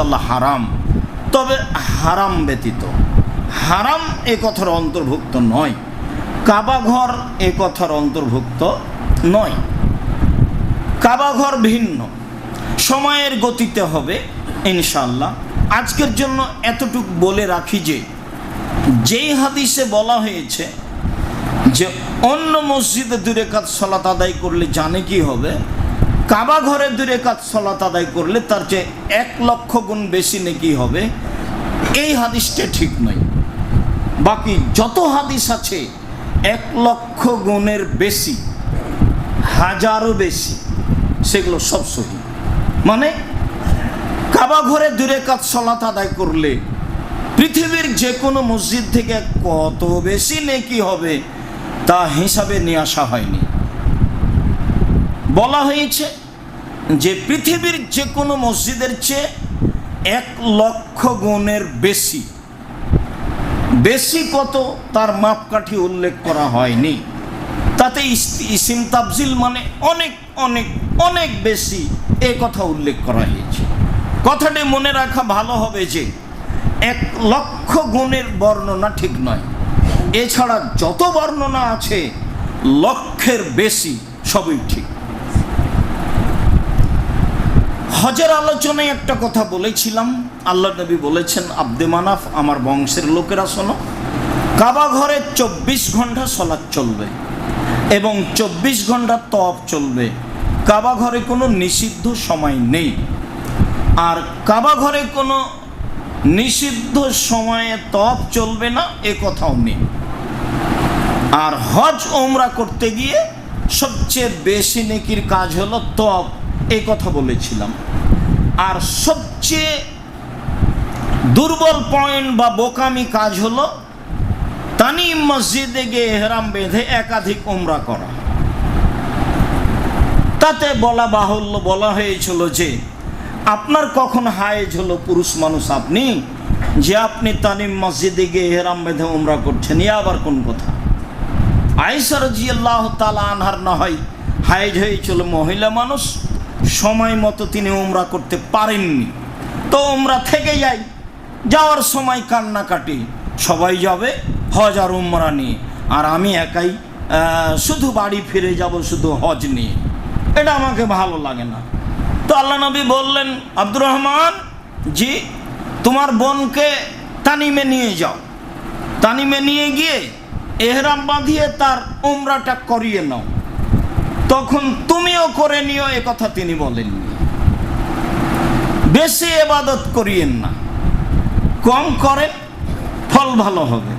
হারাম। তবে হারাম ব্যতীত। হারাম এ কথার অন্তর্ভুক্ত নয়। কাবাঘর এ কথার অন্তর্ভুক্ত নয়। কাবাঘর ভিন্ন। সময়ের গতিতে হবে ইনশাল্লাহ আজকের জন্য এতটুক বলে রাখি যে, যেই হাদিসে বলা হয়েছে যে, অন্য মসজিদে দূরে কাজ সলাত আদায় করলে জানে কি হবে? কাবা ঘরে দূরে কাজ সলাত আদায় করলে তার চেয়ে এক লক্ষ গুণ বেশি নাকি হবে। এই হাদিসটা ঠিক নয়। বাকি যত হাদিস আছে, এক লক্ষ গুণের বেশি, হাজারও বেশি, সেগুলো সব সহি। মানে কাবা ঘরে দূরে কাজ সলাত আদায় করলে পৃথিবীর যে কোনো মসজিদ থেকে কত বেশি নেকি হবে, তা হিসাবে নিয়ে আসা হয়নি। বলা হয়েছে যে পৃথিবীর যে কোনো মসজিদের চেয়ে এক লক্ষ গুণের বেশি বেশি কত তার মাপকাঠি উল্লেখ করা হয়নি। তাতে ইস- ইসিম তাবজিল মানে অনেক অনেক অনেক বেশি এ কথা উল্লেখ করা হয়েছে। কথাটি মনে রাখা ভালো হবে যে এক লক্ষ গুণের বর্ণনা ঠিক নয়। এছাড়া যত বর্ণনা আছে, লক্ষের বেশি সবই ঠিক। হজের আলোচনায় একটা কথা বলেছিলাম। আল্লাহ নবী বলেছেন, আব্দে মানাফ, আমার বংশের লোকেরা শোনো, কাবা ঘরে চব্বিশ ঘণ্টা সলাৎ চলবে এবং চব্বিশ ঘণ্টা তপ চলবে। কাবা ঘরে কোনো নিষিদ্ধ সময় নেই। আর কাবা ঘরে কোনো নিষিদ্ধ সময়ে তপ চলবে না, এ কথাও নেই। আর হজ ওমরা করতে গিয়ে সবচেয়ে বেশি নেকির কাজ হলো তপ এই কথা বলেছিলাম। আর সবচেয়ে দুর্বল পয়েন্ট বা বোকামি কাজ হলো তানিম মসজিদে গিয়ে এহরাম বেঁধে একাধিক ওমরা করা। তাতে বলা বাহুল্য বলা হয়েছিল যে, আপনার কখন হায়েজ হলো পুরুষ মানুষ আপনি? যে আপনি তানিম মসজিদে গিয়ে এহরাম বেঁধে ওমরা করছেন, এ আবার কোন কথা? আইসার জি আল্লাহ তালা আনহার না হয় হায়েজ হয়েছিল মহিলা মানুষ সময় মতো তিনি উমরা করতে পারেননি। তো ওমরা থেকে যাই, যাওয়ার সময় কান্নাকাটি, সবাই যাবে হজ আর উমরা নিয়ে। আর আমি একাই শুধু বাড়ি ফিরে যাব, শুধু হজ নিয়ে। এটা আমাকে ভালো লাগে না। তো আল্লাহ নবী বললেন, আব্দুর রহমান, জি, তোমার বোনকে তানিমে নিয়ে যাও। তানিমে নিয়ে গিয়ে এহরাম বাঁধিয়ে তার উমরাটা করিয়ে নাও। তখন তুমিও করে নিও এ কথা তিনি বলেননি বেশি এবাদত করিয়েন না। কম করেন, ফল ভালো হবে।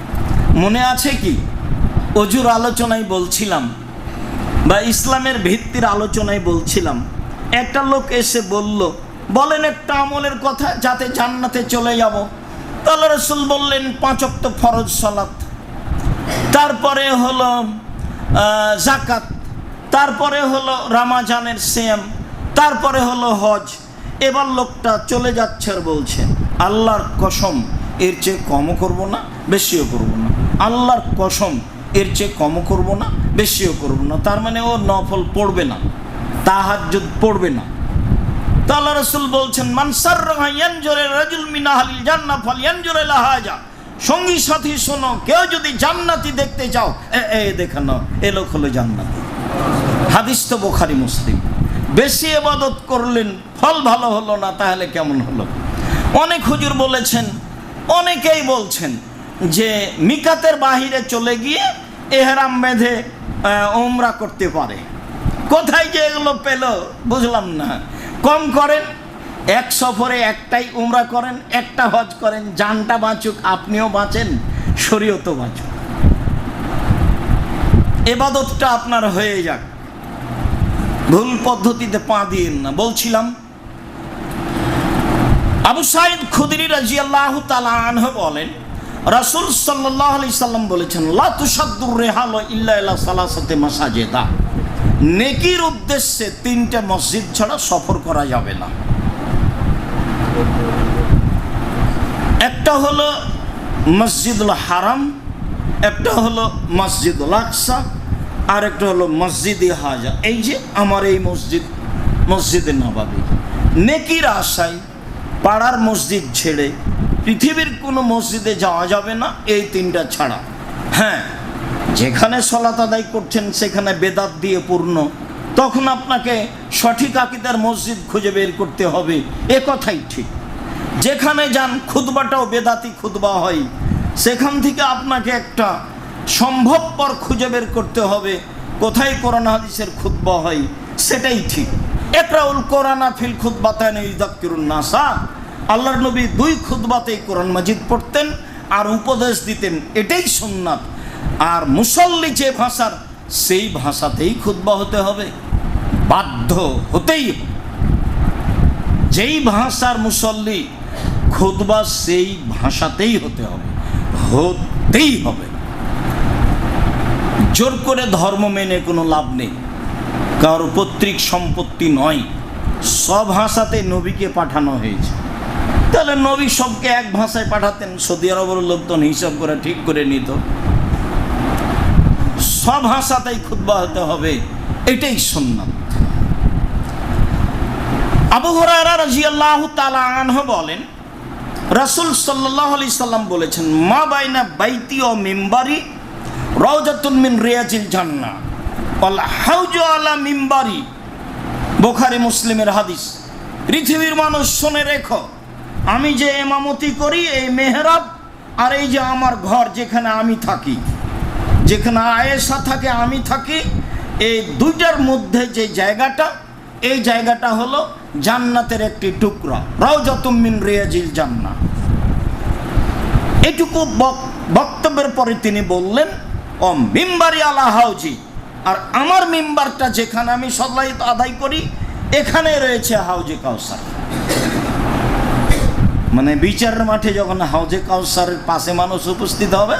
মনে আছে কি? অজুর আলোচনায় বলছিলাম বা ইসলামের ভিত্তির আলোচনায় বলছিলাম, একটা লোক এসে বলল, বলেন একটা আমলের কথা, যাতে জান্নাতে চলে যাব। তাহলে রসুল বললেন পাঁচক্ত ফরজ সালাত। তারপরে হলো জাকাত তারপরে হলো রামাজানের সেম তারপরে হলো হজ। এবার লোকটা চলে যাচ্ছে আর বলছে, আল্লাহর কসম, এর চেয়ে কমও করব না, বেশিও করব না। আল্লাহর কসম, এর চেয়ে কমও করব না, বেশিও করব না। তার মানে ও নফল পড়বে না, তাহাজ্জুদ পড়বে না। তা রসুল বলছেন মানসার রাজুল মিনাহালিল জান্না ফল ইয়ানজরে লাহাজা। সঙ্গী সাথী শোনো, কেউ যদি জান্নাতি দেখতে চাও, এ দেখানো এ লোক হলো জান্নাতি। হাদিস তো বোখারি মুসলিম। বেশি এবাদত করলেন, ফল ভালো হলো না, তাহলে কেমন হলো? অনেক হুজুর বলেছেন, অনেকেই বলছেন যে মিকাতের বাহিরে চলে গিয়ে এহরাম বেঁধে ওমরা করতে পারে। কোথায় যে এগুলো পেল বুঝলাম না। কম করেন, এক সফরে একটাই উমরা করেন, একটা হজ করেন জানটা বাঁচুক, আপনিও বাঁচেন, শরীয়তও বাঁচুক। এবাদতটা আপনার হয়ে যাক। ভুল পদ্ধতিতে পা দিন না। বলছিলাম, আবু সাইদ খুদরি রাজি আল্লাহ বলেন, রাসুল সাল্লাহ সাল্লাম বলেছেন রেহাল মাসাজেদা। নেকির উদ্দেশ্যে তিনটে মসজিদ ছাড়া সফর করা যাবে না। একটা হলো মসজিদুল হারাম একটা হলো মসজিদ আকসা আর একটা হলো মসজিদ মসজিদে হাজা। এই যে আমার এই মসজিদ, মসজিদে নবাবি। নেকির আশায় পাড়ার মসজিদ ছেড়ে পৃথিবীর কোনো মসজিদে যাওয়া যাবে না, এই তিনটা ছাড়া। হ্যাঁ যেখানে সলাত আদায় করছেন, সেখানে বেদাত দিয়ে পূর্ণ। তখন আপনাকে সঠিক আকিদার মসজিদ খুঁজে বের করতে হবে, এ কথাই ঠিক। যেখানে যান খুদবাটাও বেদাতি খুদবা হয়। সেখান থেকে আপনাকে একটা সম্ভবপর খুঁজে বের করতে হবে। কোথায় কোরআন হাদিসের খুতবা হয়? সেটাই ঠিক। একরাউল কোরআনা ফিল খুতবাতায়ন ইদাক্কিরুন নাসা। আল্লাহর নবী দুই খুতবাতেই কোরআন মাজিদ পড়তেন আর উপদেশ দিতেন। এটাই সুন্নাত। আর মুসল্লি যে ভাষার, সেই ভাষাতেই খুতবা হতে হবে। বাধ্য হতেই। যেই ভাষার মুসল্লি, খুতবা সেই ভাষাতেই হতে হবে। হতেই হবে। জোর করে ধর্ম মেনে কোনো লাভ নেই। কারও পৈতৃক সম্পত্তি নয়। সব ভাষাতে নবীকে পাঠানো হয়েছে। তাহলে নবী সবকে এক ভাষায় পাঠাতেন, সৌদি আরবের লোকজন হিসাব করে ঠিক করে নিত। সব ভাষাতেই খুদ্া হতে হবে, এটাই সুন্নাত। আবু হরারা রাজিয়াল্লাহু তাআলা আনহু বলেন রাসূল সাল্লাল্লাহু আলাইহি সাল্লাম বলেছেন, মা বাইনা বাইতি ও মিম্বারি রওজাতুন মিন রিয়াজিল জান্নাহ। ওয়াল হাউজু আলা মিম্বারি। বুখারী মুসলিমের হাদিস। পৃথিবীর মানুষ শুনে রেখো, আমি যে এমামতি করি, এই মেহরাব, আর এই যে আমার ঘর যেখানে আমি থাকি, যেখানে আয়েশা থাকে, আমি থাকি, এই দুইটার মধ্যে যে জায়গাটা এই জায়গাটা হলো জান্নাতের একটি টুকরা। রাউজাতুম রিয়াজিল জান্না। এটুকু বক- বক্তব্যের পরে তিনি বললেন, ও মিম্বারি আলা হাউজি, আর আমার মিম্বারটা যেখানে আমি সদাই আদায় করি এখানে রয়েছে হাউজে কাউসার। মানে বিচারের মাঠে যখন হাউজে কাউসারের পাশে মানুষ উপস্থিত হবে,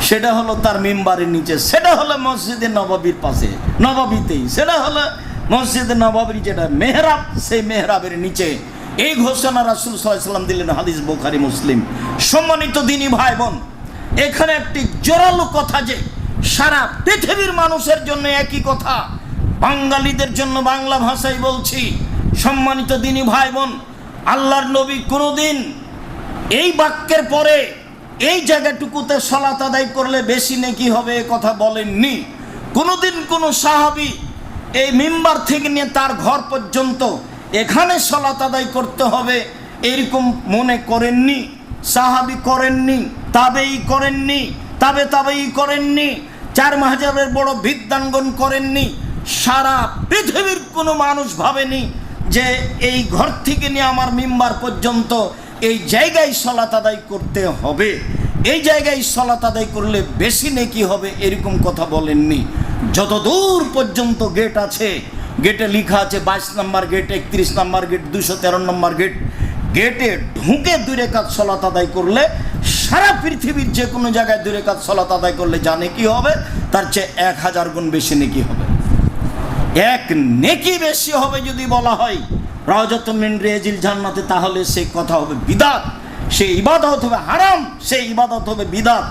সেটা হলো তার মেম্বারের নিচে, সেটা হলো মসজিদে নবাবির পাশে, নবাবিতেই, সেটা হলো মসজিদে নবাবির যেটা মেহরাব, সেই মেহরাবের নিচে এই ঘোষণা রাসুল সাল্লাম দিলেন, হাদিস বোখারি, মুসলিম। সম্মানিত দিনী ভাই বোন এখানে একটি জোরালো কথা যে, সারা পৃথিবীর মানুষের জন্য একই কথা, বাঙালিদের জন্য বাংলা ভাষায় বলছি। সম্মানিত দিনী ভাই বোন আল্লাহর নবী কোনোদিন এই বাক্যের পরে এই জায়গাটুকুতে সলাত আদায় করলে বেশি নেকি হবে কথা বলেননি। কোনোদিন কোনো সাহাবি এই মিম্বার থেকে নিয়ে তার ঘর পর্যন্ত এখানে সলাত আদায় করতে হবে। এরকম মনে করেননি, সাহাবি করেননি, তাবেই করেননি, তাবে তাবেই করেননি, চার মাহাজাবের বড় বিদ্যাঙ্গন করেননি। সারা পৃথিবীর কোনো মানুষ ভাবেনি যে এই ঘর থেকে নিয়ে আমার মিম্বার পর্যন্ত এই জায়গায় সলাত আদায় করতে হবে। এই জায়গায় সলাত আদায় করলে বেশি নেকি হবে এরকম কথা বলেননি। যত দূর পর্যন্ত গেট আছে গেটে লেখা আছে বাইশ নম্বর গেট একত্রিশ নম্বর গেট দুশো তেরো নম্বর গেট গেটে ঢুকে দূরে কাজ সলাত আদায় করলে সারা পৃথিবীর যে কোনো জায়গায় দূরে কাজ সলাত আদায় করলে জানে কি হবে, তার চেয়ে এক হাজার গুণ বেশি নেকি হবে। এক নেকি বেশি হবে যদি বলা হয়। রাজত মিন রেজিল জান্নাতে তাহলে সেই কথা হবে বিদাত। সে ইবাদত হবে হারাম সে ইবাদত হবে বিদাত।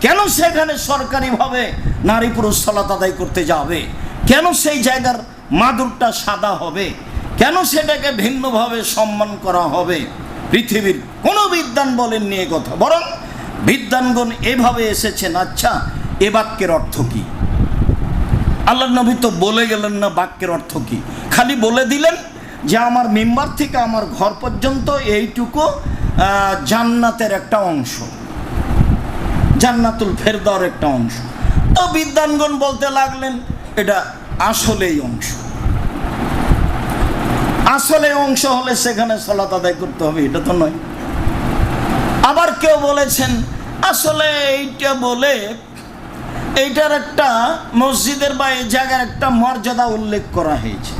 কেন সেখানে সরকারিভাবে নারী পুরুষ সলাত আদায় করতে যাবে? কেন সেই জায়গার মাদুরটা সাদা হবে? কেন সেটাকে ভিন্নভাবে সম্মান করা হবে? পৃথিবীর কোনো বিদ্যান বলেননি এ কথা। বরং বিদ্যানগণ এভাবে এসেছেন আচ্ছা এ বাক্যের অর্থ কি? আল্লাহ নবী তো বলে গেলেন না বাক্যের অর্থ কি। খালি বলে দিলেন যে, আমার মেম্বার থেকে আমার ঘর পর্যন্ত এইটুকু জান্নাতের একটা অংশ। জান্নাতুল ফেরদার একটা অংশ। তো বিদ্যানগণ বলতে লাগলেন, এটা আসলেই অংশ। আসলে অংশ হলে সেখানে সলাত আদায় করতে হবে, এটা তো নয়। আবার কেউ বলেছেন, আসলে এইটা বলে এইটার একটা মসজিদের বা এই জায়গার একটা মর্যাদা উল্লেখ করা হয়েছে।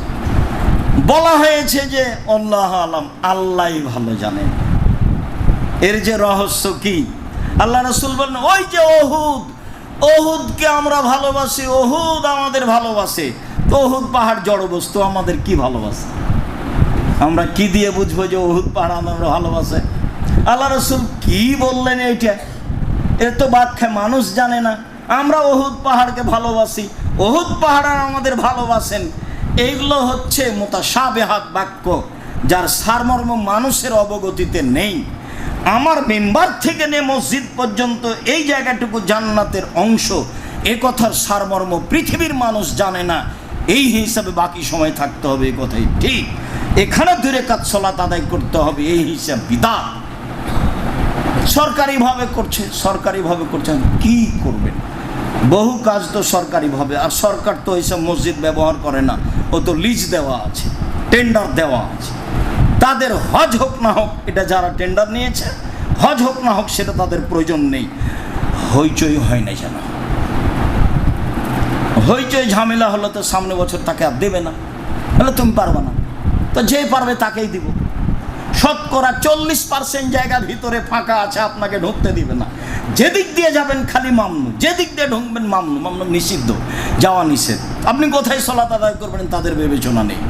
বলা হয়েছে যে, আল্লাহ আলম আল্লাহ ভালো জানেন। এর যে রহস্য কি? আল্লাহ রসুল বলেন ওই যে ওহুদ, ওহুদকে আমরা ভালোবাসি, ওহুদ আমাদের ভালোবাসে। তো ওহুদ পাহাড় জড় বস্তু, আমাদের কি ভালোবাসে? আমরা কি দিয়ে বুঝব যে ওহুদ পাহাড় আমরা ভালোবাসে? আল্লাহ রসুল কি বললেন এইটা? এর তো ব্যাখ্যা মানুষ জানে না। আমরা ওহুদ পাহাড়কে ভালোবাসি, ওহুদ পাহাড় আমাদের ভালোবাসেন। এইগুলো হচ্ছে মোতাসাবেহাত বাক্য, যার সারমর্ম মানুষের অবগতিতে নেই। আমার মেম্বার থেকে নে মসজিদ পর্যন্ত এই জায়গাটুকু জান্নাতের অংশ। এ কথার সারমর্ম পৃথিবীর মানুষ জানে না। এই হিসাবে বাকি সময় থাকতে হবে এ কথাই। ঠিক। এখানে দূরে কাজ সলাত আদায় করতে হবে, এই হিসাব বিদা সরকারিভাবে করছে, সরকারিভাবে করছেন কি করবেন? বহু কাজ তো সরকারিভাবে, আর সরকার তো এইসব মসজিদ ব্যবহার করে না। ও তো লিজ দেওয়া আছে টেন্ডার দেওয়া আছে। তাদের হজ হোক না হোক, এটা যারা টেন্ডার নিয়েছে, হজ হোক না হোক, সেটা তাদের প্রয়োজন নেই। হইচই হয় না যেন। হইচই ঝামেলা হলো তো সামনে বছর তাকে আর দেবে না। হলে তুমি পারবে না। তো যে পারবে তাকেই দিব। শতকরা চল্লিশ পার্সেন্ট জায়গা ভিতরে ফাঁকা আছে, আপনাকে ঢুকতে দিবে না। যেদিক দিয়ে যাবেন খালি মামনু, যেদিক দিয়ে ঢুকবেন মামনু। মামনু নিষিদ্ধ, যাওয়া নিষেধ। আপনি কোথায় সলাত আদায় করবেন তাদের বিবেচনা নেই।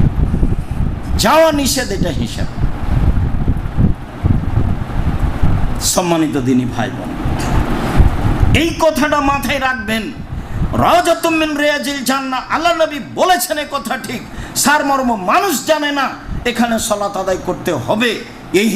যাওয়া নিষেধ, এটা হিসাব। সম্মানিত দিনী ভাই বোন এই কথাটা মাথায় রাখবেন। রাজাতুমিন রেয়াজিল জান্না আল্লাহ নবী বলেছেন এ কথা ঠিক। সারমর্ম মানুষ জানে না, এখানে সলাত আদায় করতে হবে। এই